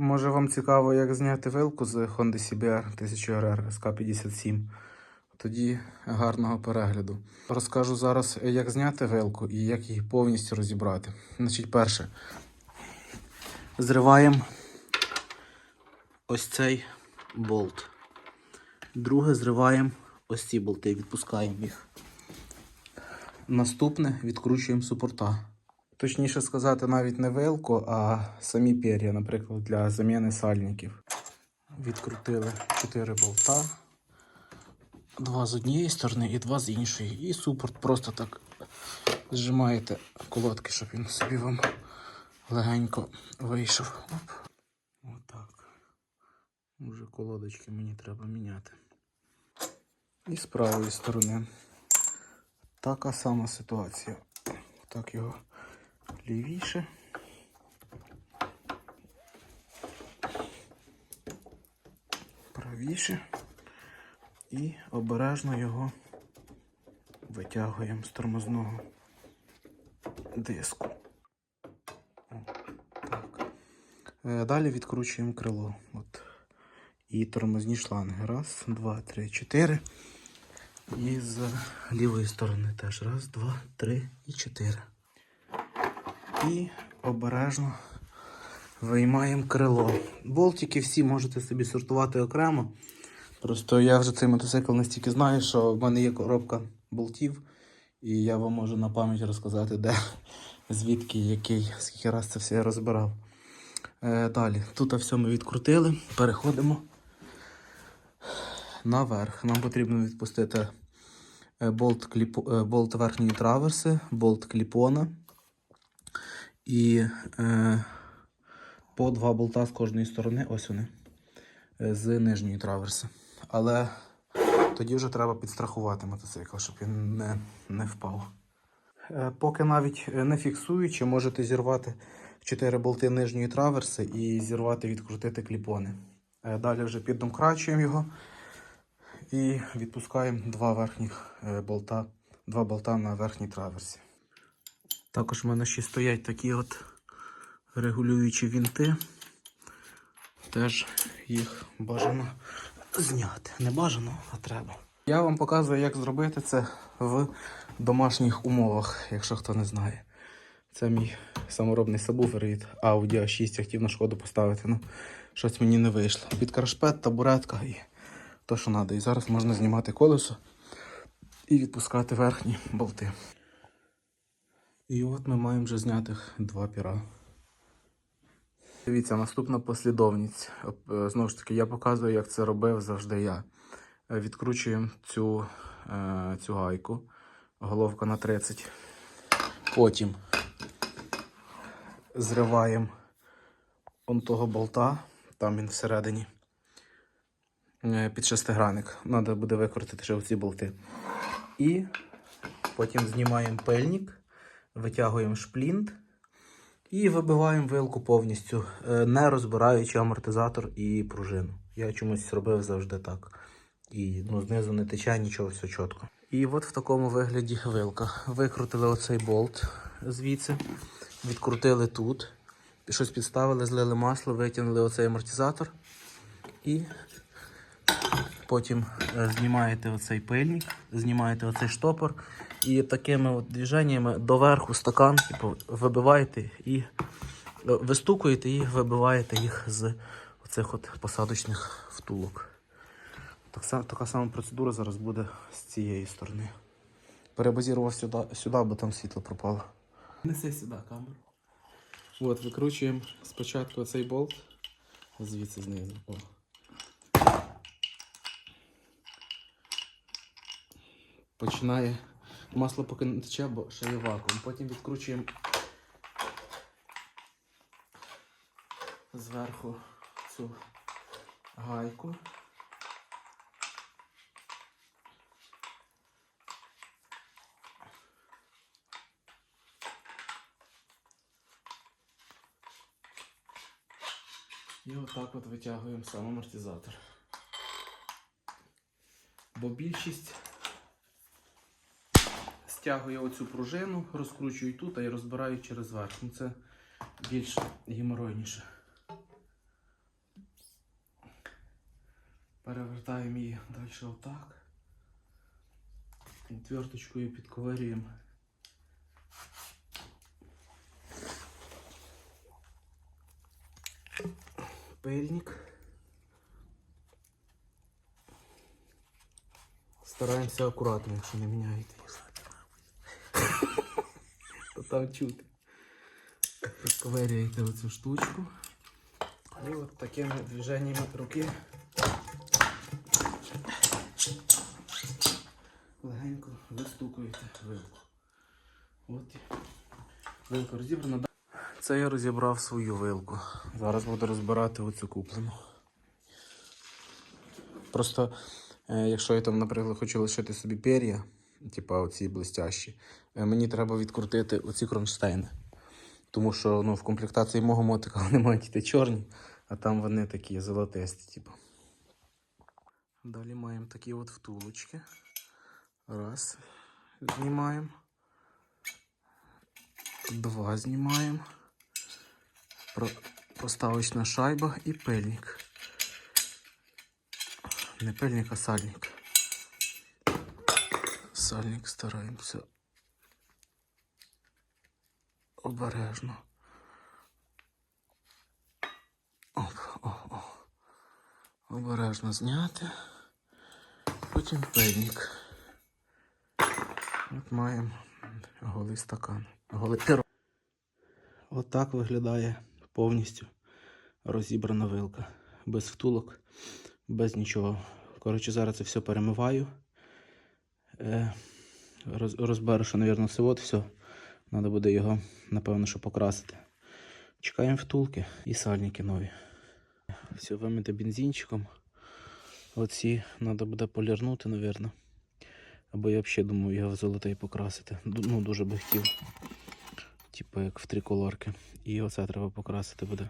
Може вам цікаво, як зняти вилку з Honda CBR 1000 RR SK57? Тоді гарного перегляду. Розкажу зараз, як зняти вилку і як її повністю розібрати. Значить, перше. Зриваємо ось цей болт. Друге, зриваємо ось ці болти, відпускаємо їх. Наступне відкручуємо супорта. Точніше сказати, навіть не вилку, а самі пер'я, наприклад, для заміни сальників. Відкрутили 4 болта. Два з однієї сторони і два з іншої. І супорт просто так зжимаєте колодки, щоб він собі вам легенько вийшов. Оп. Отак. Уже колодочки мені треба міняти. І з правої сторони. Така сама ситуація. Так його лівіше. Правіше. І обережно його витягуємо з тормозного диску. Так. Е, Далі відкручуємо крило. От. І тормозні шланги. Раз, два, три, чотири. І з лівої сторони теж. Раз, два, три і чотири. І обережно виймаємо крило. Болтики всі можете собі сортувати окремо. Просто я вже цей мотоцикл настільки знаю, що в мене є коробка болтів, і я вам можу на пам'ять розказати, де, звідки, який, скільки раз це все я розбирав. Е, далі, тут все ми відкрутили, переходимо наверх. Нам потрібно відпустити е, болт, кліпо, е, болт верхньої траверси, болт кліпона і е, по два болта з кожної сторони, ось вони, е, з нижньої траверси. Але тоді вже треба підстрахувати мотоцикл, щоб він не, не впав. Е, Поки навіть не фіксуючи, можете зірвати 4 болти нижньої траверси і зірвати, відкрутити кліпони. Е, Далі вже піддомкрачуємо його і відпускаємо два верхніх е, болта, два болта на верхній траверсі. Також в мене ще стоять такі от регулюючі вінти. Теж їх бажано зняти. Не бажано, а треба. Я вам показую, як зробити це в домашніх умовах, якщо хто не знає. Це мій саморобний сабвуфер від Audi A6, я хотів на шкоду поставити, ну щось мені не вийшло. Під каршпет, табуретка і то, що треба. І зараз можна знімати колесо і відпускати верхні болти. І от ми маємо вже знятих два піра. Дивіться, наступна послідовність. Е, Знову ж таки, я показую, як це робив завжди я. Е, Відкручуємо цю, е, цю гайку, головка на 30. Потім зриваємо он того болта, там він всередині. Під шестигранник. Треба буде викрутити ще оці болти. І потім знімаємо пильник, витягуємо шплінт. І вибиваємо вилку повністю, е, не розбираючи амортизатор і пружину. Я чомусь робив завжди так. І ну, знизу не тече нічого, все чітко. І от в такому вигляді вилка. Викрутили оцей болт звідси, відкрутили тут, щось підставили, злили масло, витягнули оцей амортизатор. І потім е, знімаєте оцей пильник, знімаєте оцей штопор і такими от движеннями доверху стакан типу, вибиваєте і е, вистукуєте і вибиваєте їх з оцих от посадочних втулок. Так, така сама процедура зараз буде з цієї сторони. Перебазірував сюди, сюди, бо там світло пропало. Неси сюди камеру. От, викручуємо спочатку цей болт звідси знизу. О. починає масло поки не тече, бо ще є вакуум. Потім відкручуємо зверху цю гайку. І отак от витягуємо сам амортизатор. Бо більшість стягує оцю пружину, розкручують тут, а й розбирають через верх. Ну це більш геморойніше. Перевертаємо її далі отак. Отверточкою підковирюємо. Пильник. Стараємося акуратно, якщо не міняєте. Там чути. Підковирюєте оцю штучку. І от такими движеннями руки легенько вистукуєте вилку. От вилка розібрана. Це я розібрав свою вилку. Зараз буду розбирати оцю куплену. Просто, е, якщо я там, наприклад, хочу лишити собі пер'я, типа оці блестящі, е, мені треба відкрутити оці кронштейни. Тому що ну, в комплектації мого мотика вони мають йти чорні, а там вони такі золотисті, типу. Далі маємо такі от втулочки. Раз. Знімаємо. Два знімаємо. Про... Проставочна шайба і пильник. Не пильник, а сальник. Сальник стараємося. Обережно. Оп, о, о. Обережно зняти. Потім пильник. От маємо голий стакан. Голий піро. Отак виглядає повністю розібрана вилка. Без втулок, без нічого. Коротше, зараз це все перемиваю. Е, роз, розберешу, мабуть, все от все. Треба буде його, напевно, що покрасити. Чекаємо втулки і сальники нові. Все вимити бензинчиком. Оці треба буде полірнути, мабуть. Або я взагалі думаю його в золотий покрасити. Ну, дуже би хотів. Типу як в триколорки. І оце треба покрасити буде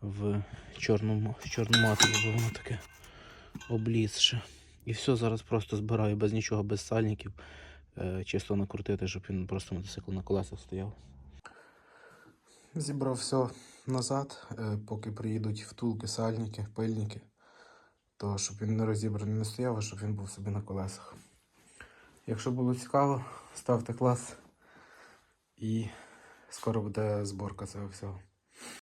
в чорному, в чорну матову, бо воно таке облізше. І все, зараз просто збираю без нічого, без сальників. Е, чисто накрутити, щоб він просто мотоцикл на колесах стояв. Зібрав все назад, е, поки приїдуть втулки, сальники, пильники. То щоб він не розібраний не стояв, а щоб він був собі на колесах. Якщо було цікаво, ставте клас і скоро буде зборка цього всього.